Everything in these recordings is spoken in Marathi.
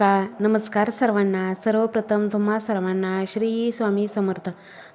शुभ सकाळ नमस्कार सर्वांना. सर्वप्रथम तुम्हा सर्वांना श्री स्वामी समर्थ.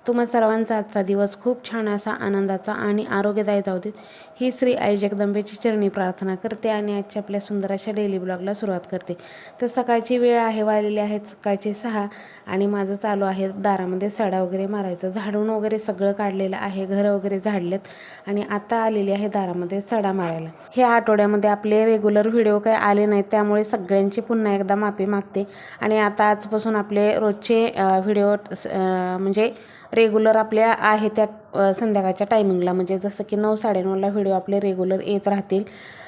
तुम्हा सर्वांचा आजचा दिवस खूप छान असा आनंदाचा आणि आरोग्यदायी जाऊ देत. ही श्री आई जगदंबेची चरणी प्रार्थना करते आणि आजच्या आपल्या सुंदर अशा डेली ब्लॉगला सुरुवात करते. तर सकाळची वेळ आहे वाढलेली आहे सकाळचे सहा आणि माझं चालू आहे दारामध्ये सडा वगैरे मारायचं. झाडून वगैरे सगळं काढलेलं आहे घरं वगैरे झाडलेत आणि आता आलेली आहे दारामध्ये सडा मारायला. ह्या आठवड्यामध्ये आपले रेग्युलर व्हिडिओ काही आले नाहीत त्यामुळे सगळ्यांची पुन्हा एकदा माफी मागते. आणि आता आजपासून आपले रोजचे व्हिडिओ म्हणजे रेग्युलर आपल्या आहे त्या संध्याकाळच्या टायमिंगला म्हणजे जसं की नऊ साडेनऊला व्हिडिओ आपले रेग्युलर येत राहतील.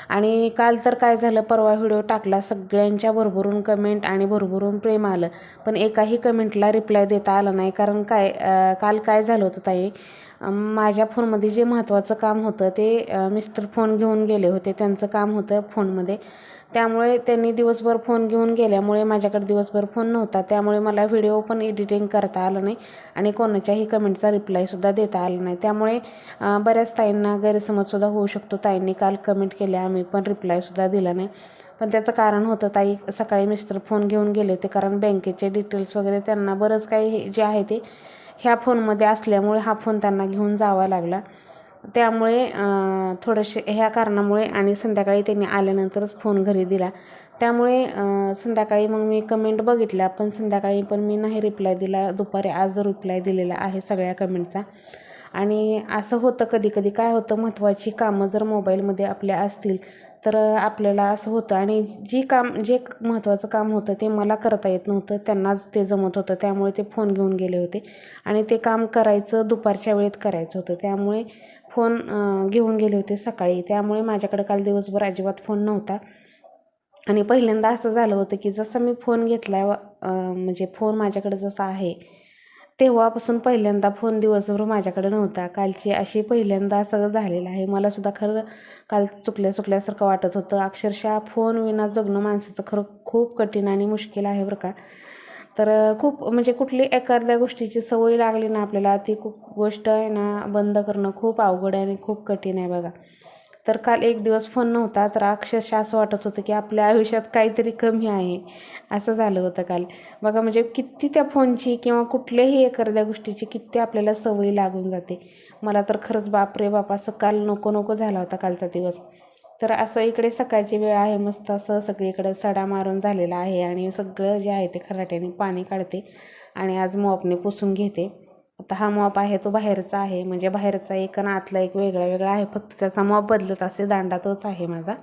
आणि काल तर काय झालं परवा व्हिडिओ टाकला सगळ्यांच्या भरभरून कमेंट आणि भरभरून प्रेम आलं. पण एकाही कमेंटला रिप्लाय देता आला नाही. कारण काय काल काय झालं होतं ताई? माझ्या फोनमध्ये जे महत्त्वाचं काम होतं ते मिस्टर फोन घेऊन गेले होते. त्यांचं काम होतं फोनमध्ये त्यामुळे त्यांनी दिवसभर फोन घेऊन गेल्यामुळे माझ्याकडे दिवसभर फोन नव्हता. त्यामुळे मला व्हिडिओ पण एडिटिंग करता आलं नाही आणि कोणाच्याही कमेंटचा रिप्लायसुद्धा देता आला नाही. त्यामुळे बऱ्याच ताईंना गैरसमजसुद्धा होऊ शकतो. ताईंनी काल कमेंट केल्या आम्ही पण रिप्लायसुद्धा दिला नाही. पण त्याचं कारण होतं ताई सकाळी मिस्टर फोन घेऊन गेले होते कारण बँकेचे डिटेल्स वगैरे त्यांना बरंच काही हे जे आहे ते ह्या फोनमध्ये असल्यामुळे हा फोन त्यांना घेऊन जावा लागला. त्यामुळे थोडंसे थोडेसे ह्या कारणामुळे आणि संध्याकाळी त्यांनी आल्यानंतरच फोन घरी दिला. त्यामुळे संध्याकाळी मग मी कमेंट बघितल्या पण संध्याकाळी पण मी नाही रिप्लाय दिला. दुपारी आज रिप्लाय दिलेला आहे सगळ्या कमेंटचा आणि असं होतं कधी कधी काय होतं महत्त्वाची कामं जर मोबाईलमध्ये आपल्या असतील तर आपल्याला असं होतं. आणि जी काम जे महत्त्वाचं काम होतं ते मला करता येत नव्हतं. त्यांनाच ते जमत होतं. त्यामुळे ते फोन घेऊन गेले होते. आणि ते काम करायचं दुपारच्या वेळेत करायचं होतं. त्यामुळे फोन घेऊन गेले होते सकाळी. त्यामुळे माझ्याकडे काल दिवसभर अजिबात फोन नव्हता. आणि पहिल्यांदा असं झालं होतं की जसा मी फोन घेतला म्हणजे फोन माझ्याकडे जसा आहे तेव्हापासून पहिल्यांदा फोन दिवसभर माझ्याकडे नव्हता. कालची अशी पहिल्यांदा सगळं झालेलं आहे. मलासुद्धा खरं काल चुकल्या चुकल्यासारखं वाटत होतं. अक्षरशः फोन विना जगणं माणसाचं खरं खूप कठीण आणि मुश्किल आहे बरं का. तर खूप म्हणजे कुठली एखाद्या गोष्टीची सवय लागली ना आपल्याला ती खूप गोष्ट आहे ना बंद करणं खूप अवघड आहे आणि खूप कठीण आहे बघा. तर काल एक दिवस फोन नव्हता तर अक्षरशः असं वाटत होतं की आपल्या आयुष्यात काहीतरी कमी आहे. असं झालं होतं काल. बघा म्हणजे किती त्या फोनची किंवा कुठल्याही एखाद्या गोष्टीची किती आपल्याला सवय लागून जाते. मला तर खरंच बापरे बाप असं काल नको नको झाला होता कालचा दिवस. तर असं इकडे सकाळची वेळ आहे मस्त असं सगळीकडे सडा मारून झालेला आहे आणि सगळं जे आहे ते खराट्याने पाणी काढते आणि आज मॉपने पुसून घेते. आता हा मॉप आहे तो बाहेरचा आहे. म्हणजे बाहेरचा एक आणि आतला एक वेगळा वेगळा आहे. फक्त त्याचा मॉप बदलत असते दांडा तोच आहे माझा.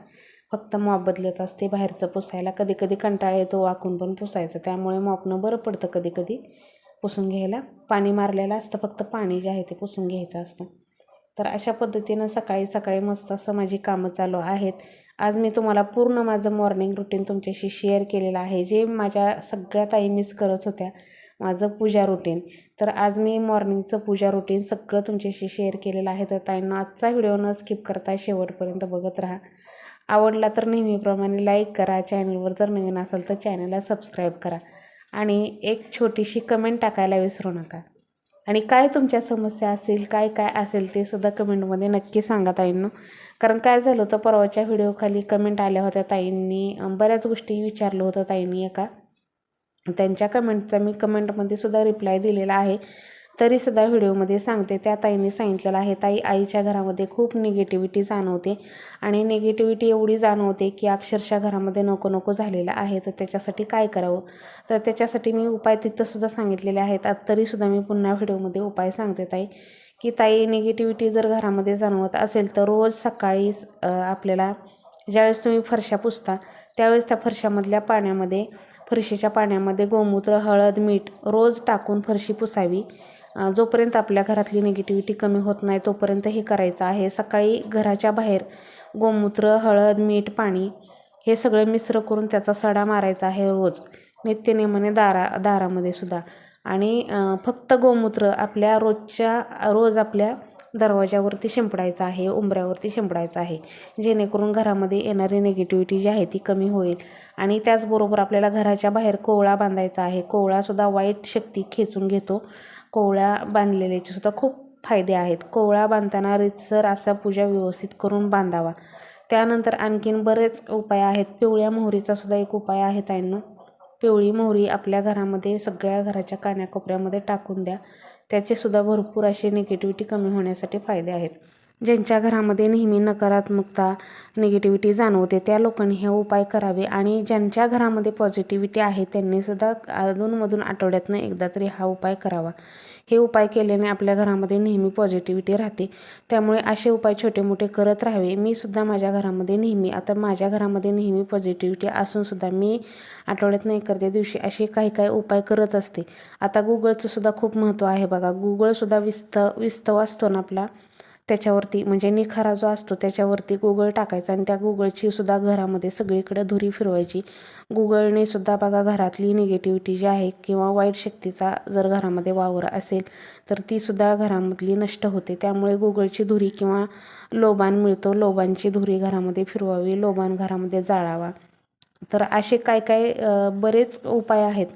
फक्त मॉप बदलत असते बाहेरचं पुसायला. कधी कधी कंटाळा येतो वाकून पण पुसायचं. त्यामुळे मॉपनं बरं पडतं कधी कधी पुसून घ्यायला. पाणी मारलेलं असतं फक्त पाणी जे आहे ते पुसून घ्यायचं असतं. तर अशा पद्धतीनं सकाळी सकाळी मस्त असं माझी कामं चालू आहेत. आज मी तुम्हाला पूर्ण माझं मॉर्निंग रुटीन तुमच्याशी शेअर केलेलं आहे जे माझ्या सगळ्या ताई मिस करत होत्या माझं पूजा रुटीन तर आज मी मॉर्निंगचं पूजा रुटीन सगळं तुमच्याशी शेअर केलेलं आहे. तर ताईंना आजचा व्हिडिओ न स्किप करता शेवटपर्यंत बघत राहा. आवडला तर नेहमीप्रमाणे लाईक करा. चॅनलवर जर नवीन असेल तर चॅनलला सबस्क्राईब करा. आणि एक छोटीशी कमेंट टाकायला विसरू नका. आणि काय तुमच्या समस्या असेल काय काय असेल ते सुद्धा कमेंटमध्ये नक्की सांगा ताईंना. कारण काय झालं होतं परवाच्या व्हिडिओखाली कमेंट आल्या होत्या ताईंनी. बऱ्याच गोष्टी विचारलं होतं ताईंनी एका. त्यांच्या कमेंटचा मी कमेंटमध्ये सुद्धा रिप्लाय दिलेला आहे. तरीसुद्धा व्हिडिओमध्ये सांगते त्या ताईंनी सांगितलेलं आहे ताई आईच्या घरामध्ये खूप निगेटिव्हिटी जाणवते आणि निगेटिव्हिटी एवढी जाणवते की अक्षरशः घरामध्ये नको नको झालेलं आहे तर त्याच्यासाठी काय करावं? तर त्याच्यासाठी मी उपाय तिथंसुद्धा सांगितलेले आहेत. तरीसुद्धा मी पुन्हा व्हिडिओमध्ये उपाय सांगते ताई की ताई निगेटिव्हिटी जर घरामध्ये जाणवत असेल तर रोज सकाळी आपल्याला ज्यावेळेस तुम्ही फरशा पुसता त्यावेळेस त्या फरशामधल्या पाण्यामध्ये फरशीच्या पाण्यामध्ये गोमूत्र हळद मीठ रोज टाकून फरशी पुसावी. जोपर्यंत आपल्या घरातली निगेटिव्हिटी कमी होत नाही तोपर्यंत हे करायचं आहे. सकाळी घराच्या बाहेर गोमूत्र हळद मीठ पाणी हे सगळं मिश्र करून त्याचा सडा मारायचा आहे रोज. नित्यनेमाने दारा दारामध्ये सुद्धा. आणि फक्त गोमूत्र आपल्या रोजच्या रोज आपल्या दरवाजावरती शिंपडायचं आहे उंबऱ्यावरती शिंपडायचं आहे. जेणेकरून घरामध्ये येणारी निगेटिव्हिटी जी आहे ती कमी होईल. आणि त्याचबरोबर आपल्याला घराच्या बाहेर कोवळा बांधायचा आहे. कोवळासुद्धा वाईट शक्ती खेचून घेतो. कोवळ्या बांधलेल्याचे सुद्धा खूप फायदे आहेत. कोवळा बांधताना रितसर असा पूजा व्यवस्थित करून बांधावा. त्यानंतर आणखीन बरेच उपाय आहेत. पिवळ्या मोहरीचा सुद्धा एक उपाय आहे ताईंनो. पिवळी मोहरी आपल्या घरामध्ये सगळ्या घराच्या कान्याकोपऱ्यामध्ये टाकून द्या. त्याचे सुद्धा भरपूर असे निगेटिव्हिटी कमी होण्यासाठी फायदे आहेत. ज्यांच्या घरामध्ये नेहमी नकारात्मकता निगेटिव्हिटी जाणवते त्या लोकांनी हे उपाय करावे आणि ज्यांच्या घरामध्ये पॉझिटिव्हिटी आहे त्यांनीसुद्धा अधूनमधून आठवड्यातनं एकदा तरी हा उपाय करावा. हे उपाय केल्याने आपल्या घरामध्ये नेहमी पॉझिटिव्हिटी राहते. त्यामुळे असे उपाय छोटे मोठे करत राहावे. मी सुद्धा माझ्या घरामध्ये नेहमी आता माझ्या घरामध्ये नेहमी पॉझिटिव्हिटी असूनसुद्धा मी आठवड्यातनं एखाद्या दिवशी असे काही काही उपाय करत असते. आता गुगलचं सुद्धा खूप महत्त्व आहे बघा. गुगलसुद्धा विस्त विस्तव असतो ना आपला. त्याच्यावरती म्हणजे निखारा जो असतो त्याच्यावरती गुगळ टाकायचा आणि त्या गुगळची सुद्धा घरामध्ये सगळीकडे धुरी फिरवायची. गुगळने सुद्धा बघा घरातली निगेटिव्हिटी जी आहे किंवा वाईट शक्तीचा जर घरामध्ये वावर असेल तर ती सुद्धा घरामधली नष्ट होते. त्यामुळे गुगळची धुरी किंवा लोबान मिळतो. लोबांची धुरी घरामध्ये फिरवावी लोबान घरामध्ये जाळावा. तर असे काय काय बरेच उपाय आहेत.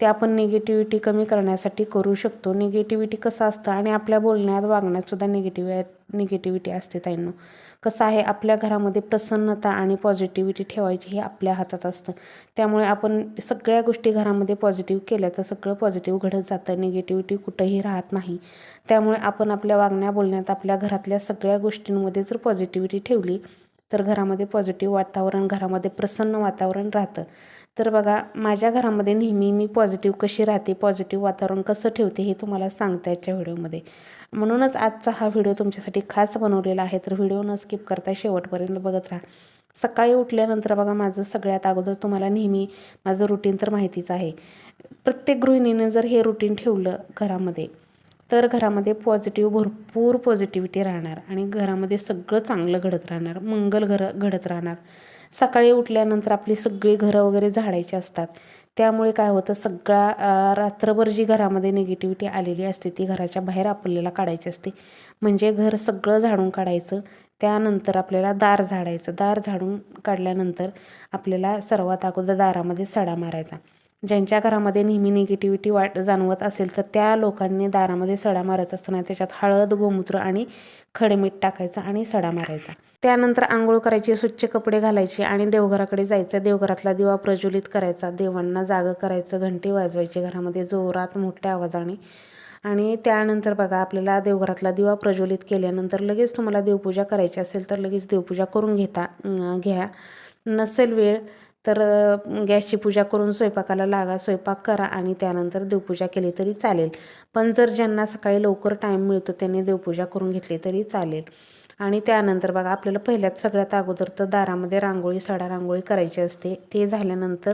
ते आपण निगेटिव्हिटी कमी करण्यासाठी करू शकतो. निगेटिव्हिटी कसं असतं आणि आपल्या बोलण्यात वागण्यातसुद्धा निगेटिव्ह निगेटिव्हिटी असते ताईंनो. कसं आहे आपल्या घरामध्ये प्रसन्नता आणि पॉझिटिव्हिटी ठेवायची हे आपल्या हातात असतं. त्यामुळे आपण सगळ्या गोष्टी घरामध्ये पॉझिटिव्ह केल्या तर सगळं पॉझिटिव्ह घडत जातं. निगेटिव्हिटी कुठंही राहत नाही. त्यामुळे आपण आपल्या वागण्या बोलण्यात आपल्या घरातल्या सगळ्या गोष्टींमध्ये जर पॉझिटिव्हिटी ठेवली तर घरामध्ये पॉझिटिव्ह वातावरण घरामध्ये प्रसन्न वातावरण राहतं. तर बघा माझ्या घरामध्ये नेहमी मी पॉझिटिव्ह कशी राहते पॉझिटिव्ह वातावरण कसं ठेवते हे तुम्हाला सांगता याच्या व्हिडिओमध्ये. म्हणूनच आजचा हा व्हिडिओ तुमच्यासाठी खास बनवलेला आहे तर व्हिडिओ न स्किप करता शेवटपर्यंत बघत राहा. सकाळी उठल्यानंतर बघा माझं सगळ्यात अगोदर तुम्हाला नेहमी माझं रुटीन तर माहितीच आहे. प्रत्येक गृहिणीनं जर हे रुटीन ठेवलं घरामध्ये तर घरामध्ये पॉझिटिव्ह भरपूर पॉझिटिव्हिटी राहणार आणि घरामध्ये सगळं चांगलं घडत राहणार मंगल घर घडत राहणार. सकाळी उठल्यानंतर आपली सगळी घरं वगैरे झाडायची असतात. त्यामुळे काय होतं सगळा रात्रभर जी घरामध्ये निगेटिव्हिटी आलेली असते ती घराच्या बाहेर आपल्याला काढायची असते. म्हणजे घर सगळं झाडून काढायचं त्यानंतर आपल्याला दार झाडायचं. दार झाडून काढल्यानंतर आपल्याला सर्वात अगोदर दारामध्ये सडा मारायचा. ज्यांच्या घरामध्ये नेहमी निगेटिव्हिटी वाट जाणवत असेल तर त्या लोकांनी दारामध्ये सडा मारत असताना त्याच्यात हळद गोमूत्र आणि खडमीठ टाकायचं आणि सडा मारायचा. त्यानंतर आंघोळ करायची स्वच्छ कपडे घालायचे आणि देवघराकडे जायचं. देवघरातला दिवा प्रज्वलित करायचा. देवांना जागं करायचं घंटी वाजवायची घरामध्ये जोरात मोठ्या आवाजाने. आणि त्यानंतर बघा आपल्याला देवघरातला दिवा प्रज्वलित केल्यानंतर लगेच तुम्हाला देवपूजा करायची असेल तर लगेच देवपूजा करून घेता घ्या. नसेल वेळ तर गॅसची पूजा करून स्वयंपाकाला लागा स्वयंपाक करा आणि त्यानंतर देवपूजा केली तरी चालेल. पण जर ज्यांना सकाळी लवकर टाईम मिळतो त्यांनी देवपूजा करून घेतली तरी चालेल. आणि त्यानंतर बघा आपल्याला पहिल्यात सगळ्यात अगोदर तर दारामध्ये रांगोळी सडा रांगोळी करायची असते. ते झाल्यानंतर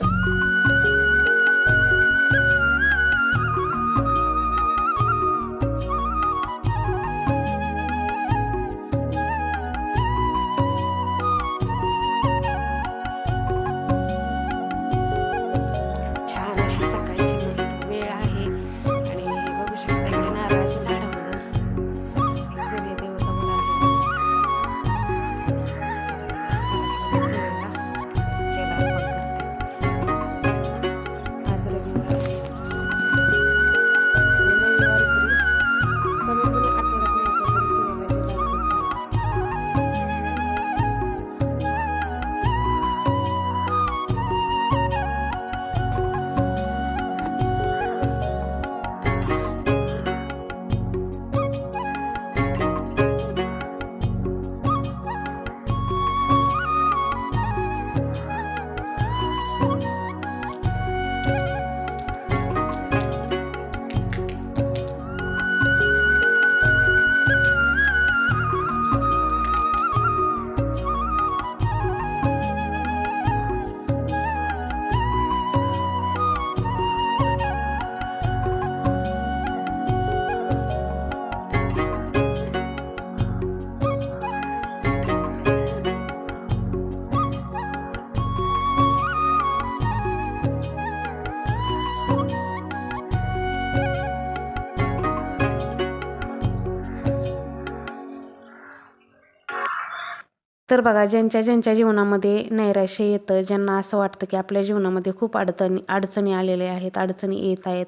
तर बघा ज्यांच्या ज्यांच्या जीवनामध्ये नैराश्य येतं ज्यांना असं वाटतं की आपल्या जीवनामध्ये खूप अडचणी अडचणी आलेल्या आहेत अडचणी येत आहेत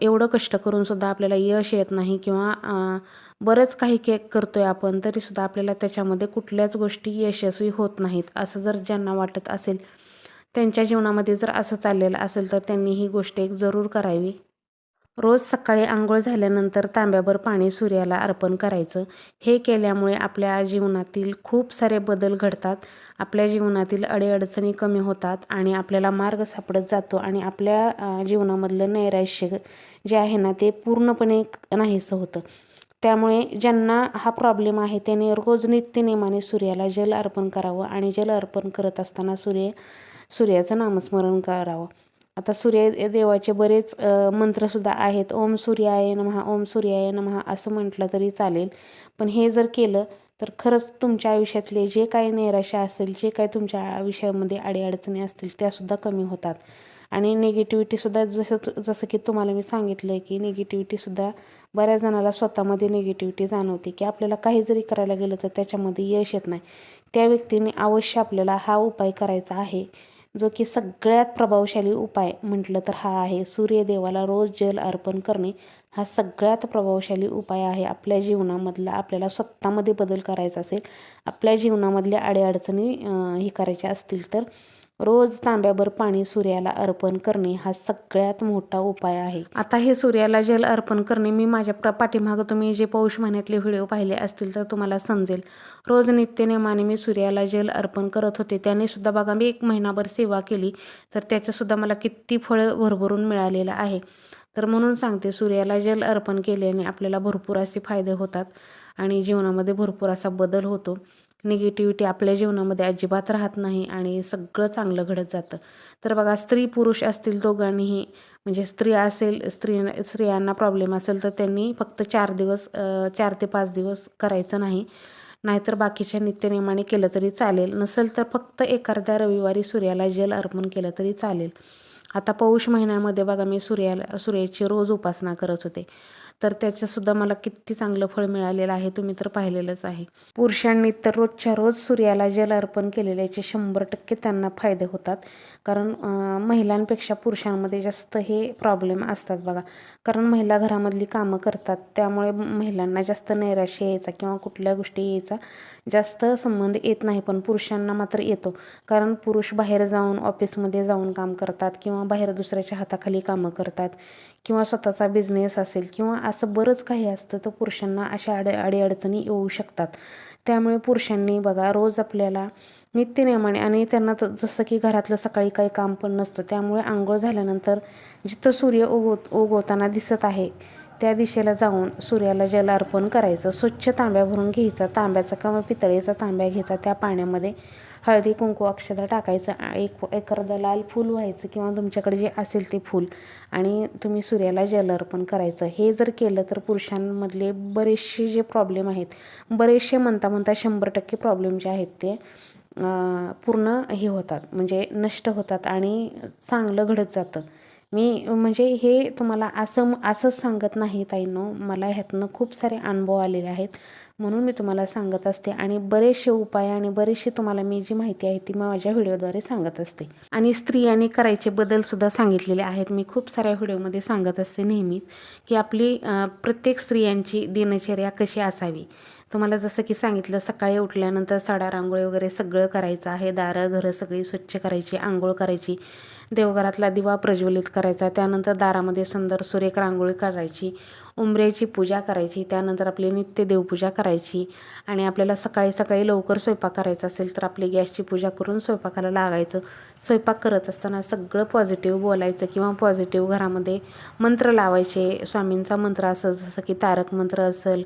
एवढं कष्ट करूनसुद्धा आपल्याला यश येत नाही किंवा बरंच काही केक करतोय आपण तरीसुद्धा आपल्याला त्याच्यामध्ये कुठल्याच गोष्टी यशस्वी होत नाहीत असं जर ज्यांना वाटत असेल त्यांच्या जीवनामध्ये जर असं चाललेलं असेल तर त्यांनी ही गोष्ट एक जरूर करावी. रोज सकाळी आंघोळ झाल्यानंतर तांब्याभर पाणी सूर्याला अर्पण करायचं. हे केल्यामुळे आपल्या जीवनातील खूप सारे बदल घडतात. आपल्या जीवनातील अडीअडचणी कमी होतात आणि आपल्याला मार्ग सापडत जातो आणि आपल्या जीवनामधलं नैराश्य जे आहे ना ते पूर्णपणे नाहीसं होतं. त्यामुळे ज्यांना हा प्रॉब्लेम आहे त्याने रोज नित्यनेमाने सूर्याला जल अर्पण करावं आणि जल अर्पण करत असताना सूर्य सूर्याचं नामस्मरण करावं. आता सूर्य देवाचे बरेच मंत्रसुद्धा आहेत. ओम सूर्याय नमहा ओम सूर्याय नमहा असं म्हटलं तरी चालेल. पण हे जर केलं तर खरंच तुमच्या आयुष्यातले जे काही नैराश्य असेल जे काही तुमच्या आयुष्यामध्ये अडीअडचणी असतील त्यासुद्धा कमी होतात. आणि निगेटिव्हिटीसुद्धा जसं जसं की तुम्हाला मी सांगितलं की निगेटिव्हिटीसुद्धा बऱ्याच जणाला स्वतःमध्ये निगेटिव्हिटी जाणवते की आपल्याला काही जरी करायला गेलं तर त्याच्यामध्ये यश येत नाही. त्या व्यक्तीने अवश्य आपल्याला हा उपाय करायचा आहे. जो की सगळ्यात प्रभावशाली उपाय म्हटलं तर हा आहे. सूर्यदेवाला रोज जल अर्पण करणे हा सगळ्यात प्रभावशाली उपाय आहे. आपल्या जीवनामधला आपल्याला स्वतःमध्ये बदल करायचा असेल आपल्या जीवनामधल्या अडीअडचणी हे करायच्या असतील तर रोज तांब्याभर पाणी सूर्याला अर्पण करणे हा सगळ्यात मोठा उपाय आहे. आता हे सूर्याला जल अर्पण करणे मी माझ्या प्र पाठीमागं तुम्ही जे पौष महिन्यातले व्हिडिओ पाहिले असतील तर तुम्हाला समजेल. रोज नित्यनेमाने मी सूर्याला जल अर्पण करत होते. त्याने सुद्धा बघा मी एक महिनाभर सेवा केली तर त्याचंसुद्धा मला किती फळं भरभरून मिळालेलं आहे. तर म्हणून सांगते सूर्याला जल अर्पण केल्याने आपल्याला भरपूर असे फायदे होतात आणि जीवनामध्ये भरपूर असा बदल होतो. निगेटिव्हिटी आपल्या जीवनामध्ये अजिबात राहत नाही आणि सगळं चांगलं घडत जातं. तर बघा स्त्री पुरुष असतील दोघांनीही म्हणजे स्त्री असेल स्त्री स्त्रियांना प्रॉब्लेम असेल तर त्यांनी फक्त चार दिवस चार ते पाच दिवस करायचं नाही. नाहीतर बाकीच्या नित्यनियमाने केलं तरी चालेल. नसेल तर फक्त एखाद्या रविवारी सूर्याला जल अर्पण केलं तरी चालेल. आता पौष महिन्यामध्ये बघा मी सूर्याला सूर्याची रोज उपासना करत होते. तर त्याचंसुद्धा मला किती चांगलं फळ मिळालेलं आहे तुम्ही तर पाहिलेलंच आहे. पुरुषांनी तर रोजच्या रोज सूर्याला जल अर्पण केलेल्याचे शंभर टक्के त्यांना फायदे होतात. कारण महिलांपेक्षा पुरुषांमध्ये जास्त हे प्रॉब्लेम असतात बघा. कारण महिला घरामधली कामं करतात. त्यामुळे महिलांना जास्त नैराश्य यायचा किंवा कुठल्या गोष्टी यायचा जास्त संबंध येत नाही. पण पुरुषांना मात्र येतो. कारण पुरुष बाहेर जाऊन ऑफिसमध्ये जाऊन काम करतात किंवा बाहेर दुसऱ्याच्या हाताखाली कामं करतात किंवा स्वतःचा बिझनेस असेल किंवा असं बरंच काही असतं तर पुरुषांना अशा अडे अडीअडचणी येऊ शकतात. त्यामुळे पुरुषांनी बघा रोज आपल्याला नित्यनियमाने आणि त्यांना तर जसं की घरातलं सकाळी काही काम पण नसतं त्यामुळे आंघोळ झाल्यानंतर जिथं सूर्य उगव उगवताना दिसत आहे त्या दिशेला जाऊन सूर्याला जल अर्पण करायचं. स्वच्छ तांब्या भरून घ्यायचा तांब्याचा किंवा पितळेचा तांब्या घ्यायचा त्या पाण्यामध्ये हळदी कुंकू अक्षदा टाकायचं. एक एखादं लाल फूल व्हायचं किंवा तुमच्याकडे जे असेल ते फूल. आणि तुम्ही सूर्याला जल अर्पण करायचं. हे जर केलं तर पुरुषांमधले बरेचसे जे प्रॉब्लेम आहेत बरेचसे म्हणता म्हणता शंभर टक्के प्रॉब्लेम जे आहेत ते पूर्ण हे होतात. म्हणजे नष्ट होतात आणि चांगलं घडत जातं. मी म्हणजे हे तुम्हाला असं असंच सांगत नाही ताईंनो. मला ह्यातनं खूप सारे अनुभव आलेले आहेत. म्हणून मी तुम्हाला सांगत असते आणि बरेचसे उपाय आणि बरेचसे तुम्हाला मी जी माहिती आहे ती मी माझ्या व्हिडिओद्वारे सांगत असते. आणि स्त्रियांनी करायचे बदलसुद्धा सांगितलेले आहेत. मी खूप साऱ्या व्हिडिओमध्ये सांगत असते नेहमीच की आपली प्रत्येक स्त्रियांची दिनचर्या कशी असावी. तुम्हाला जसं की सांगितलं सकाळी उठल्यानंतर साडा रांगोळी वगैरे सगळं करायचं आहे. दारं घरं सगळी स्वच्छ करायची आंघोळ करायची. देवघरातला दिवा प्रज्वलित करायचा. त्यानंतर दारामध्ये सुंदर सुरेख रांगोळी करायची उंबऱ्याची पूजा करायची त्यानंतर आपली नित्य देवपूजा करायची आणि आपल्याला सकाळी सकाळी लवकर स्वयंपाक करायचा असेल तर आपली गॅसची पूजा करून स्वयंपाकाला लागायचं. स्वयंपाक करत असताना सगळं पॉझिटिव्ह बोलायचं किंवा पॉझिटिव्ह घरामध्ये मंत्र लावायचे. स्वामींचा मंत्र असं जसं की तारक मंत्र असेल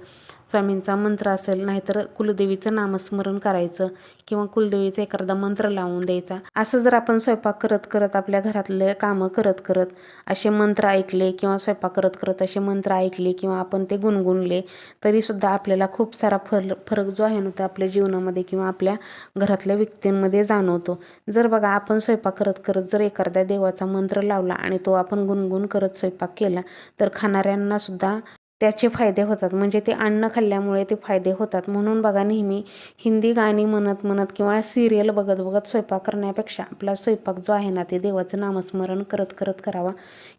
स्वामींचा मंत्र असेल नाहीतर कुलदेवीचं नामस्मरण करायचं किंवा कुलदेवीचा एखादा मंत्र लावून द्यायचा. असं जर आपण स्वयंपाक करत करत आपल्या घरातले कामं करत करत असे मंत्र ऐकले किंवा स्वयंपाक करत करत असे मंत्र ऐकले किंवा आपण ते गुणगुणले तरीसुद्धा आपल्याला खूप सारा फर फरक जो आहे ना तो आपल्या जीवनामध्ये किंवा आपल्या घरातल्या व्यक्तींमध्ये जाणवतो. जर बघा आपण स्वयंपाक करत करत जर एखाद्या देवाचा मंत्र लावला आणि तो आपण गुणगुण करत स्वयंपाक केला तर खाणाऱ्यांनासुद्धा त्याचे फायदे होतात. म्हणजे ते अन्न खाल्ल्यामुळे ते फायदे होतात. म्हणून बघा नेहमी हिंदी गाणी म्हणत म्हणत किंवा सिरियल बघत बघत स्वयंपाक करण्यापेक्षा आपला स्वयंपाक जो आहे ना ते देवाचं नामस्मरण करत करत करावा.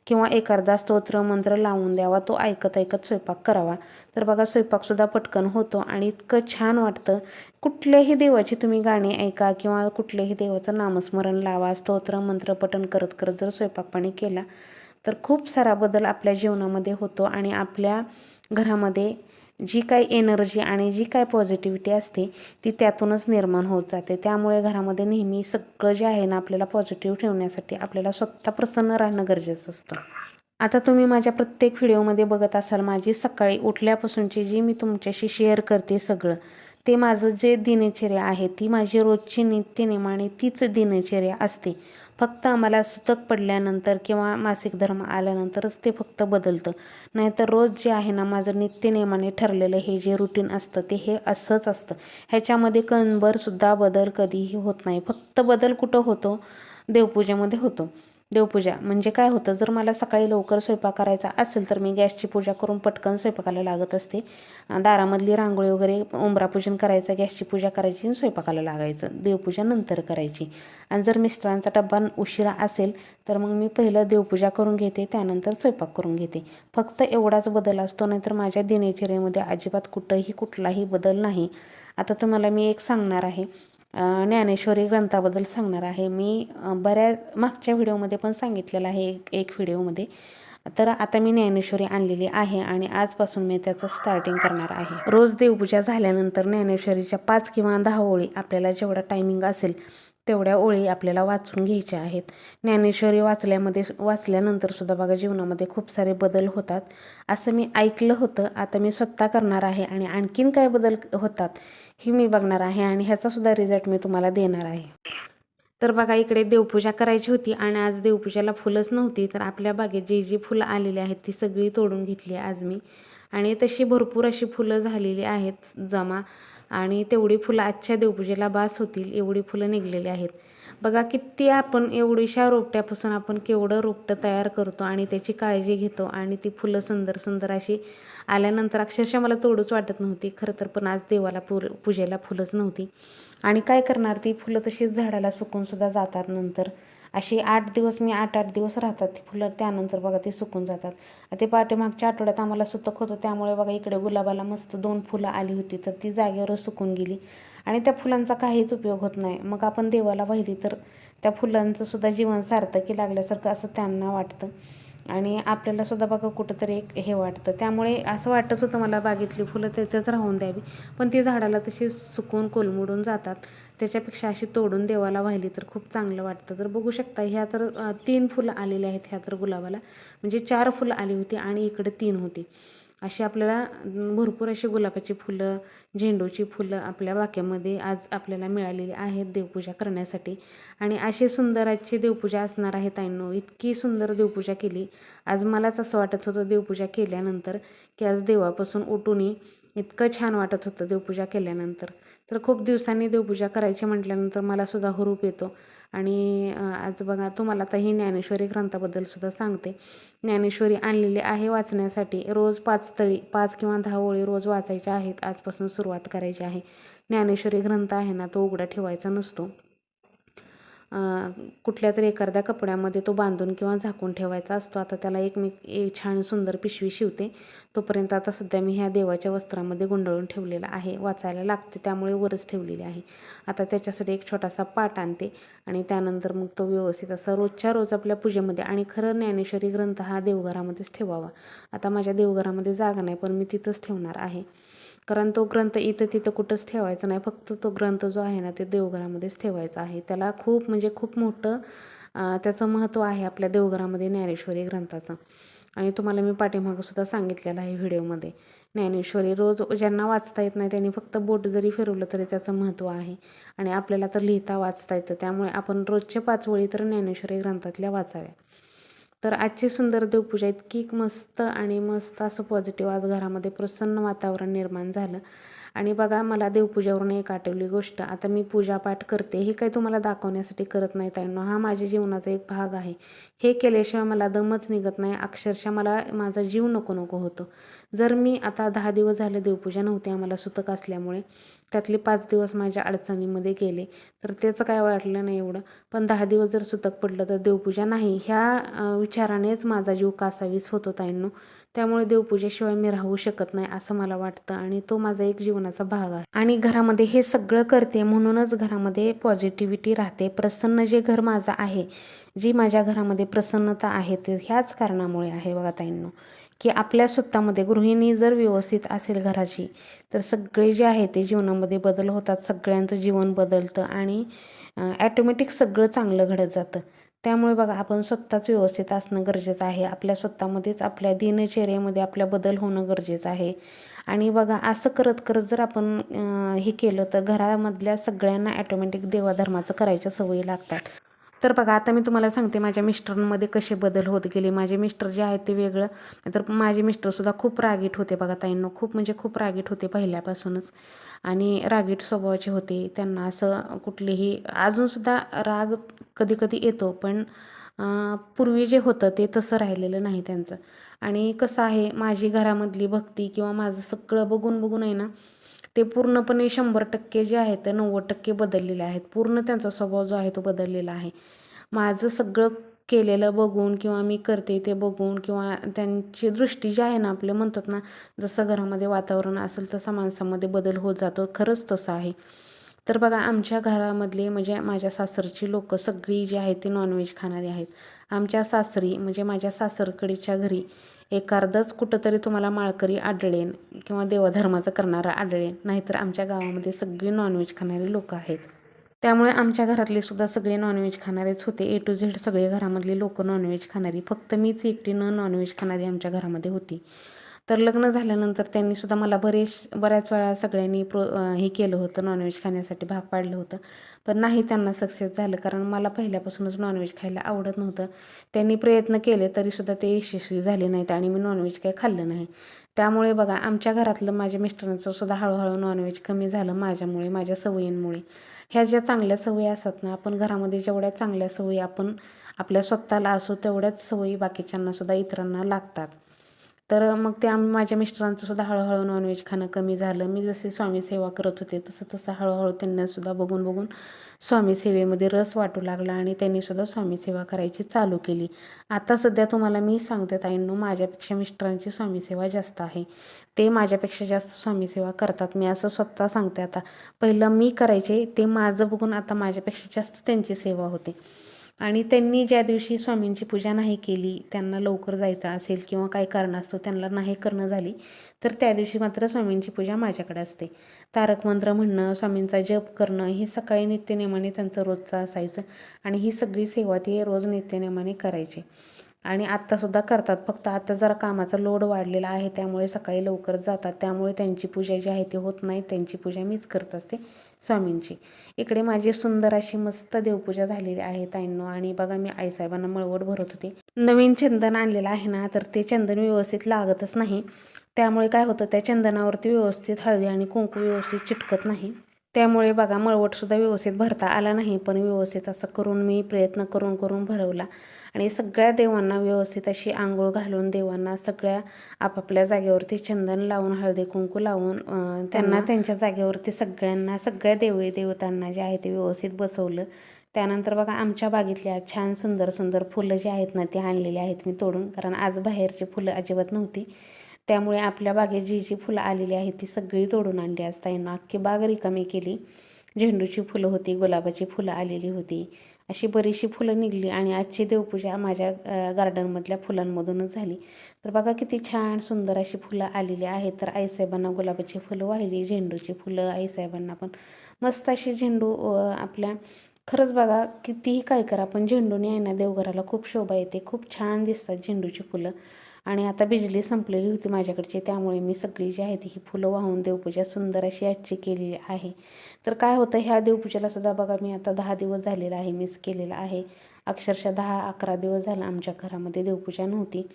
किंवा एखादा स्तोत्र मंत्र लावून द्यावा तो ऐकत ऐकत स्वयंपाक करावा. तर बघा स्वयंपाकसुद्धा पटकन होतो आणि इतकं छान वाटतं. कुठल्याही देवाची तुम्ही गाणी ऐका किंवा कुठल्याही देवाचं नामस्मरण लावा स्तोत्र मंत्र पठण करत करत जर स्वयंपाकपाणी केला तर खूप सारा बदल आपल्या जीवनामध्ये होतो आणि आपल्या घरामध्ये जी काही एनर्जी आणि जी काय पॉझिटिव्हिटी असते ती त्यातूनच निर्माण होत जाते. त्यामुळे घरामध्ये नेहमी सगळं जे आहे ना आपल्याला पॉझिटिव्ह ठेवण्यासाठी आपल्याला स्वतः प्रसन्न राहणं गरजेचं असतं. आता तुम्ही माझ्या प्रत्येक व्हिडिओमध्ये बघत असाल माझी सकाळी उठल्यापासूनची जी मी तुमच्याशी शेअर करते सगळं ते माझं जे दिनचर्या आहे ती माझी रोजची नित्यनेमाने तीच दिनचर्या असते. फक्त आम्हाला सुतक पडल्यानंतर किंवा मासिक धर्म आल्यानंतरच ते फक्त बदलतं. नाहीतर रोज जे आहे ना माझं नित्यनेमाने ठरलेलं हे जे रुटीन असतं ते हे असंच असतं. ह्याच्यामध्ये कणभरसुद्धा बदल कधीही होत नाही. फक्त बदल कुठं होतो? देवपूजेमध्ये होतो. देवपूजा. म्हणजे काय होतं जर मला सकाळी लवकर स्वयंपाक करायचा असेल तर मी गॅसची पूजा करून पटकन स्वयंपाकाला लागत असते. दारामधली रांगोळी वगैरे उंबरापूजन करायचं गॅसची पूजा करायची आणि स्वयंपाकाला लागायचं. देवपूजा नंतर करायची. आणि जर मिस्टरांचा डब्बा उशिरा असेल तर मग मी पहिलं देवपूजा करून घेते त्यानंतर स्वयंपाक करून घेते. फक्त एवढाच बदल असतो नाहीतर माझ्या दिनचर्येमध्ये अजिबात कुठंही कुठलाही बदल नाही. आता तुम्हाला मी एक सांगणार आहे. ज्ञानेश्वरी ग्रंथाबद्दल सांगणार आहे. मी बऱ्याच मागच्या व्हिडिओमध्ये पण सांगितलेलं आहे एक एक व्हिडिओमध्ये. तर आता मी ज्ञानेश्वरी आणलेली आहे आणि आजपासून मी त्याचं स्टार्टिंग करणार आहे. रोज देवपूजा झाल्यानंतर ज्ञानेश्वरीच्या पाच किंवा दहा ओळी आपल्याला जेवढा टायमिंग असेल तेवढ्या ओळी आपल्याला वाचून घ्यायच्या आहेत. ज्ञानेश्वरी वाचल्यामध्ये वाचल्यानंतर सुद्धा बघा जीवनामध्ये खूप सारे बदल होतात. असं मी ऐकलं होतं. आता मी स्वतः करणार आहे आणि आणखीन काय बदल होतात ही मी बघणार आहे आणि ह्याचासुद्धा रिझल्ट मी तुम्हाला देणार आहे. तर बघा इकडे देवपूजा करायची होती आणि आज देवपूजाला फुलंच नव्हती. तर आपल्या बागेत जी जी फुलं आलेली आहेत ती सगळी तोडून घेतली आज मी. आणि तशी भरपूर अशी फुलं झालेली आहेत जमा आणि तेवढी फुलं आजच्या देवपूजेला बास होतील एवढी फुलं निघलेली आहेत. बघा किती आपण एवढीशा रोपट्यापासून आपण केवढं रोपटं तयार करतो आणि त्याची काळजी घेतो आणि ती फुलं सुंदर सुंदर अशी आल्यानंतर अक्षरशः मला तोडूच वाटत नव्हती. खरं तर पण आज देवाला पू पूजेला फुलंच नव्हती. आणि काय करणार ती फुलं तशीच झाडाला सुकूनसुद्धा जातात नंतर. अशी आठ दिवस मी आठ आठ दिवस राहतात ती फुलं त्यानंतर बघा ते सुकून जातात. ते पाठीमागच्या आठवड्यात आम्हाला सुतक होतं त्यामुळे बघा इकडे गुलाबाला मस्त दोन फुलं आली होती तर ती जागेवरच सुकून गेली. आणि त्या फुलांचा काहीच उपयोग होत नाही. मग आपण देवाला वाहिली तर त्या फुलांचं सुद्धा जीवन सार्थकी लागल्यासारखं असं त्यांना वाटतं. आणि आपल्याला सुद्धा बघा कुठंतरी एक हे वाटतं. त्यामुळे असं वाटत होतं मला बागेतली फुलं त्याच्याच राहून द्यावी. पण ती झाडाला तशी सुकून कोलमडून जातात. त्याच्यापेक्षा अशी तोडून देवाला वाहिली तर खूप चांगलं वाटतं. तर बघू शकता ह्या तर तीन फुलं आलेली आहेत ह्या तर गुलाबाला. म्हणजे चार फुलं आली होती आणि इकडे तीन होती. अशी आपल्याला भरपूर अशी गुलाबाची फुलं झेंडूची फुलं आपल्या बागेमध्ये आज आपल्याला मिळालेली आहेत देवपूजा करण्यासाठी. आणि अशी सुंदर आजची देवपूजा असणार आहे ताईंनो. इतकी सुंदर देवपूजा केली. आज मलाच असं वाटत होतं देवपूजा केल्यानंतर की आज देवापासून उठूनही इतकं छान वाटत होतं देवपूजा केल्यानंतर. तर खूप दिवसांनी देवपूजा करायची म्हटल्यानंतर मलासुद्धा हुरूप येतो. आणि आज बघा तुम्हाला आता ही ज्ञानेश्वरी ग्रंथाबद्दल सुद्धा सांगते. ज्ञानेश्वरी आणलेली आहे वाचण्यासाठी. रोज पाच तळी पाच किंवा दहा ओळी रोज वाचायच्या आहेत. आजपासून सुरुवात करायची आहे. ज्ञानेश्वरी ग्रंथ आहे ना तो उघडा ठेवायचा नसतो. कुठल्या तरी एखाद्या कपड्यामध्ये तो बांधून किंवा झाकून ठेवायचा असतो. आता त्याला एक मी एक छान सुंदर पिशवी शिवते. तोपर्यंत आता सध्या मी ह्या देवाच्या वस्त्रामध्ये गुंडाळून ठेवलेला आहे. वाचायला लागते त्यामुळे वरच ठेवलेली आहे. आता त्याच्यासाठी एक छोटासा पाट आणते आणि त्यानंतर मग तो व्यवस्थित असा रोजच्या रोज आपल्या पूजेमध्ये आणि खरं ज्ञानेश्वरी ग्रंथ हा देवघरामध्येच ठेवावा. आता माझ्या देवघरामध्ये जागा नाही पण मी तिथंच ठेवणार आहे. कारण तो ग्रंथ इथं तिथं कुठंच ठेवायचा नाही. फक्त तो ग्रंथ जो आहे ना ते देवघरामध्येच ठेवायचा आहे. त्याला खूप म्हणजे खूप मोठं त्याचं महत्त्व आहे आपल्या देवघरामध्ये ज्ञानेश्वरी ग्रंथाचं. आणि तुम्हाला मी पाठीमागंसुद्धा सांगितलेलं आहे व्हिडिओमध्ये. ज्ञानेश्वरी रोज ज्यांना वाचता येत नाही त्यांनी फक्त बोट जरी फिरवलं तरी त्याचं महत्त्व आहे. आणि आपल्याला तर लिहिता वाचता येतं. त्यामुळे आपण रोजचे पाचवळी तर ज्ञानेश्वरी ग्रंथातल्या वाचाव्या. तर आजची सुंदर देवपूजा इतकी मस्त आणि मस्त असं पॉझिटिव्ह आज घरामध्ये प्रसन्न वातावरण निर्माण झालं. आणि बघा मला देवपूजेवरून एक आठवली गोष्ट. आता मी पूजापाठ करते हे काही तुम्हाला दाखवण्यासाठी करत नाही ताईंनो. हा माझ्या जीवनाचा एक भाग आहे. हे केल्याशिवाय मला दमच निघत नाही. अक्षरशः मला माझा जीव नको नको होतो. जर मी आता दहा दिवस झाले देवपूजा नव्हती आम्हाला सुतक असल्यामुळे त्यातले पाच दिवस माझ्या अडचणीमध्ये गेले. तर त्याचं काय वाटलं नाही एवढं. पण दहा दिवस जर सुतक पडलं तर देवपूजा नाही. ह्या विचारानेच माझा जीव कासावीस होतो ताईंनो. त्यामुळे देवपूजेशिवाय मी राहू शकत नाही असं मला वाटतं आणि तो माझा एक जीवनाचा भाग आहे. आणि घरामध्ये हे सगळं करते म्हणूनच घरामध्ये पॉझिटिव्हिटी राहते. प्रसन्न जे घर माझं आहे जी माझ्या घरामध्ये प्रसन्नता आहे ते ह्याच कारणामुळे आहे बघा ताईंनो. की आपल्या स्वतःमध्ये गृहिणी जर व्यवस्थित असेल घराची तर सगळे जे आहे ते जीवनामध्ये बदल होतात सगळ्यांचं जीवन बदलतं आणि ॲटोमॅटिक सगळं चांगलं घडत जातं. त्यामुळे बघा आपण स्वतःच व्यवस्थित असणं गरजेचं आहे. आपल्या स्वतःमध्येच आपल्या दिनचर्येमध्ये आपल्या बदल होणं गरजेचं आहे. आणि बघा असं करत करत जर आपण हे केलं तर घरामधल्या सगळ्यांना ॲटोमॅटिक देवाधर्माचं करायच्या सवयी लागतात. तर बघा आता मी तुम्हाला सांगते माझ्या मिस्टरांमध्ये कसे बदल होत गेले. माझे मिस्टर जे आहेत ते वेगळं. तर माझे मिस्टरसुद्धा खूप रागीट होते बघा ताईंनो. खूप म्हणजे खूप रागीट होते पहिल्यापासूनच. आणि रागीट स्वभावाचे होते. त्यांना असं कुठलेही अजूनसुद्धा राग कधी कधी येतो पण पूर्वी जे होतं ते तसं राहिलेलं नाही त्यांचं. आणि कसं आहे माझी घरामधली भक्ती किंवा माझं सगळं बघून बघून आहे ना ते पूर्णपणे शंभर टक्के जे आहेत ते नव्वद टक्के बदललेले आहेत. पूर्ण त्यांचा स्वभाव जो आहे तो बदललेला आहे. माझं सगळं केलेलं बघून किंवा मी करते ते बघून किंवा त्यांची दृष्टी जी आहे ना आपले म्हणतात ना जसं घरामध्ये वातावरण असेल तसं माणसामध्ये बदल होत जातो. खरंच तसं आहे. तर बघा आमच्या घरामधले म्हणजे माझ्या सासरची लोकं सगळी जी आहेत ती नॉनव्हेज खाणारी आहेत. आमच्या सासरी म्हणजे माझ्या सासरकडीच्या घरी एखादंच कुठंतरी तुम्हाला माळकरी आढळेन किंवा देवधर्माचं करणारा आढळेन. नाहीतर आमच्या गावामध्ये सगळी नॉनव्हेज खाणारी लोकं आहेत. त्यामुळे आमच्या घरातले सुद्धा सगळे नॉनव्हेज खाणारेच होते. ए टू झेड सगळे घरामधले लोक नॉनव्हेज खाणारी. फक्त मीच एकटी न नॉनव्हेज खाणारी आमच्या घरामध्ये होती. तर लग्न झाल्यानंतर त्यांनी सुद्धा मला बरेच बऱ्याच वेळा सगळ्यांनी प्रो हे केलं होतं. नॉनव्हेज खाण्यासाठी भाग पाडलं होतं. पण नाही त्यांना सक्सेस झालं. कारण मला पहिल्यापासूनच नॉनव्हेज खायला आवडत नव्हतं. त्यांनी प्रयत्न केले तरीसुद्धा ते यशस्वी झाले नाहीत आणि मी नॉनव्हेज काही खाल्लं नाही. त्यामुळे बघा आमच्या घरातलं माझ्या मिस्टरांचं सुद्धा हळूहळू नॉनव्हेज कमी झालं माझ्यामुळे माझ्या सवयींमुळे. ह्या ज्या चांगल्या सवयी असतात ना आपण घरामध्ये जेवढ्या चांगल्या सवयी आपण आपल्या स्वतःला असो तेवढ्याच सवयी बाकीच्यांनासुद्धा इतरांना लागतात. तर मग ते आम्ही माझ्या मिस्टरांचं सुद्धा हळूहळू नॉनव्हेज खाणं कमी झालं. मी जसे स्वामी सेवा करत होते तसं तसं हळूहळू त्यांनासुद्धा बघून बघून स्वामी सेवेमध्ये रस वाटू लागला आणि त्यांनीसुद्धा स्वामी सेवा करायची चालू केली. आता सध्या तुम्हाला मी सांगते ताईंनो माझ्यापेक्षा मिस्टरांची स्वामी सेवा जास्त आहे. ते माझ्यापेक्षा जास्त स्वामी सेवा करतात. मी असं स्वतः सांगते आता. पहिलं मी करायचे ते माझं बघून आता माझ्यापेक्षा जास्त त्यांची सेवा होते. आणि त्यांनी ज्या दिवशी स्वामींची पूजा नाही केली त्यांना लवकर जायचं असेल किंवा काय कारण असतो त्यांना नाही करणं झाली तर त्या दिवशी मात्र स्वामींची पूजा माझ्याकडे असते. तारक मंत्र म्हणणं स्वामींचा जप करणं हे सकाळी नित्यनेमाने त्यांचं रोजचं असायचं आणि ही सगळी सेवा ते रोज नित्यनेमाने करायचे. आणि आत्तासुद्धा करतात. फक्त आत्ता जरा कामाचा लोड वाढलेला आहे त्यामुळे सकाळी लवकर जातात. त्यामुळे त्यांची पूजा जी आहे ती होत नाही. त्यांची पूजा मीच करत असते. स्वामींची. इकडे माझी सुंदर अशी मस्त देवपूजा झालेली आहे ताईंनो. आणि बघा मी आईसाहेबांना मळवट भरत होते. नवीन चंदन आणलेलं आहे ना तर ते चंदन व्यवस्थित लागतच नाही. त्यामुळे काय होतं त्या चंदनावरती व्यवस्थित हळदी आणि कुंकू व्यवस्थित चिटकत नाही. त्यामुळे बघा मळवटसुद्धा व्यवस्थित भरता आला नाही पण व्यवस्थित असं करून मी प्रयत्न करून करून भरवला. आणि सगळ्या देवांना व्यवस्थित अशी आंघोळ घालून देवांना सगळ्या आपापल्या जागेवरती चंदन लावून हळदी कुंकू लावून त्यांना त्यांच्या जागेवरती सगळ्यांना सगळ्या देवी देवतांना जे आहे ते व्यवस्थित बसवलं. त्यानंतर बघा आमच्या बागेतल्या छान सुंदर सुंदर फुलं जी आहेत ना ती आणलेली आहेत मी तोडून कारण आज बाहेरची फुलं अजिबात नव्हती. त्यामुळे आपल्या बागेत जी जी फुलं आलेली आहेत ती सगळी तोडून आणली असता ताईंना. अख्खी बाग रिकामी केली. झेंडूची फुलं होती गुलाबाची फुलं आलेली होती. अशी बरीचशी फुलं निघली आणि आजची देवपूजा माझ्या गार्डनमधल्या फुलांमधूनच झाली. तर बघा किती छान सुंदर अशी फुलं आलेली आहेत. तर आईसाहेबांना गुलाबाची फुलं वाहिली झेंडूची फुलं आईसाहेबांना पण मस्त अशी झेंडू आपल्या खरंच बघा कितीही काय करा पण झेंडूने आहे ना देवघराला खूप शोभा येते. खूप छान दिसतात झेंडूची फुलं. आणि आता बिजली संपलेली होती माझ्याकडची त्यामुळे मी सगळी जी आहे ती ही फुलं वाहून देवपूजा सुंदर अशी आजची केलेली आहे. तर काय होतं ह्या देवपूजेला सुद्धा बघा मी आता दहा दिवस झालेला आहे मिस केलेला आहे. अक्षरशः दहा अकरा दिवस झाला आमच्या घरामध्ये देवपूजा नव्हती.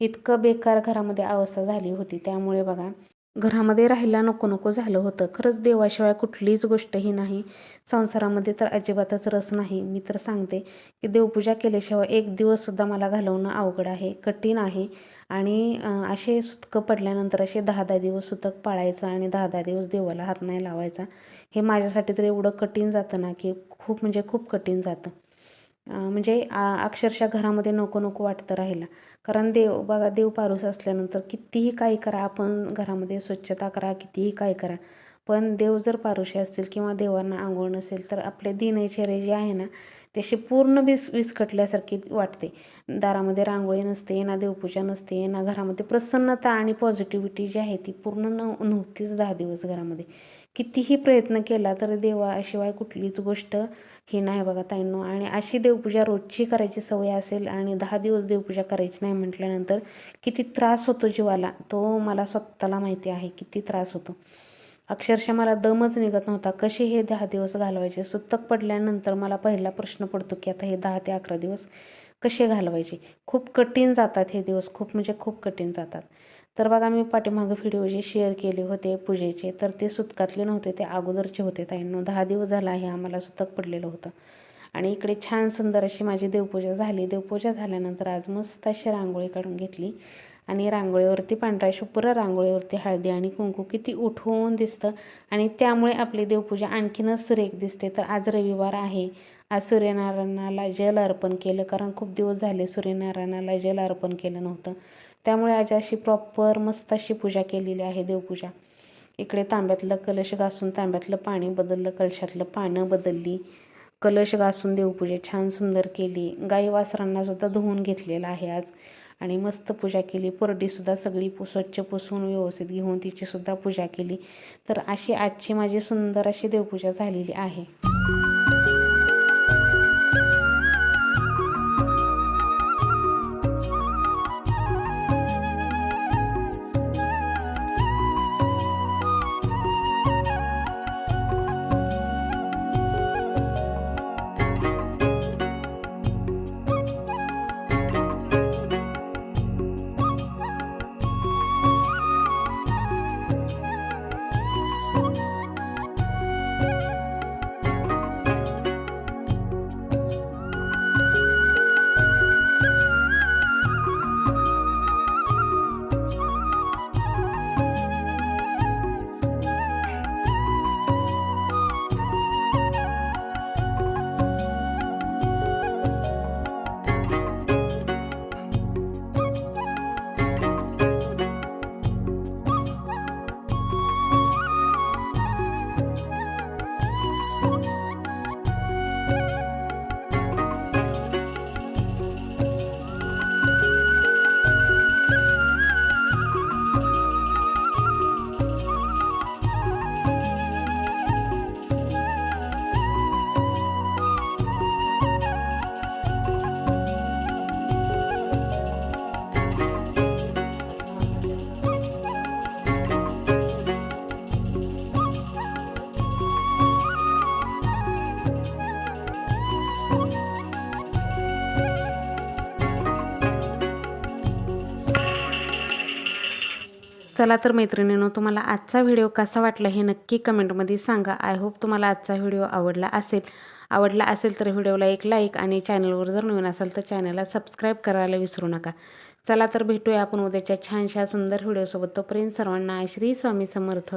इतकं बेकार घरामध्ये अवस्था झाली होती त्यामुळे बघा घरामध्ये राहायला नको नको झालं होतं. खरंच देवाशिवाय कुठलीच गोष्ट ही नाही. संसारामध्ये तर अजिबातच रस नाही. मी तर सांगते की देवपूजा केल्याशिवाय एक दिवससुद्धा मला घालवणं अवघड आहे कठीण आहे. आणि असे सुतकं पडल्यानंतर असे दहा दहा दिवस सुतक पाळायचं आणि दहा दहा दिवस देवाला हात नाही लावायचा हे माझ्यासाठी तर एवढं कठीण जातं ना की खूप म्हणजे खूप कठीण जातं. म्हणजे अक्षरशः घरामध्ये नको नको वाटतं राहिला कारण देव बघा देव पारूस असल्यानंतर कितीही काही करा आपण घरामध्ये स्वच्छता करा कितीही काही करा. पण देव जर पारुशी असतील किंवा देवांना आंघोळ नसेल तर आपले दिनचर्या जे आहे ना त्याशी पूर्ण विस विस्कटल्यासारखी वाटते. दारामध्ये रांगोळी नसते ना देवपूजा नसते ना घरामध्ये प्रसन्नता आणि पॉझिटिव्हिटी जी आहे ती पूर्ण न नव्हतीच दहा दिवस घरामध्ये. कितीही प्रयत्न केला तर देवाशिवाय कुठलीच गोष्ट ही नाही बघा ताईंनो. आणि अशी देवपूजा रोजची करायची सवय असेल आणि दहा दिवस देवपूजा करायची नाही म्हटल्यानंतर किती त्रास होतो जीवाला तो मला स्वतःला माहिती आहे किती त्रास होतो. अक्षरशः मला दमच निघत नव्हता. कसे हे दहा दिवस घालवायचे? सुतक पडल्यानंतर मला पहिला प्रश्न पडतो की आता हे दहा ते अकरा दिवस कसे घालवायचे? खूप कठीण जातात हे दिवस खूप म्हणजे खूप कठीण जातात. तर बघा मी पाठीमागं व्हिडिओ जे शेअर केले होते पूजेचे तर ते सुतकातले नव्हते ते अगोदरचे होते ताईंनो. दहा दिवस झाला आहे आम्हाला सुतक पडलेलं होतं. आणि इकडे छान सुंदर अशी माझी देवपूजा झाली. देवपूजा झाल्यानंतर आज मस्त अशी रांगोळी काढून घेतली. आणि रांगोळीवरती पांढऱ्या शुभ्र रांगोळीवरती हळदी आणि कुंकू किती उठवून दिसतं. आणि त्यामुळे आपली देवपूजा आणखीनच सुरेख दिसते. तर आज रविवार आहे. आज सूर्यनारायणाला जल अर्पण केलं कारण खूप दिवस झाले सूर्यनारायणाला जल अर्पण केलं नव्हतं. त्यामुळे आज अशी प्रॉपर मस्त अशी पूजा केलेली आहे देवपूजा. इकडे तांब्यातलं कलश घासून तांब्यातलं पाणी बदललं कलशातलं पानं बदलली. कलश घासून देवपूजा छान सुंदर केली. गाई वासरांनासुद्धा धुवून घेतलेलं आहे आज. आणि मस्त पूजा केली. परडीसुद्धा सगळी पु स्वच्छ पुसून व्यवस्थित घेऊन तिचीसुद्धा पूजा केली. तर अशी आजची माझी सुंदर अशी देवपूजा झालेली आहे. चला तर मैत्रिणींनो तुम्हाला आजचा व्हिडिओ कसा वाटला हे नक्की कमेंटमध्ये सांगा. आय होप तुम्हाला आजचा व्हिडिओ आवडला असेल. आवडला असेल तर व्हिडिओला एक लाईक आणि चॅनलवर जर नवीन असेल तर चॅनलला सबस्क्राईब करायला विसरू नका. चला तर भेटूया आपण उद्याच्या छानशा सुंदर व्हिडिओसोबत. तोपर्यंत सर्वांना श्री स्वामी समर्थ.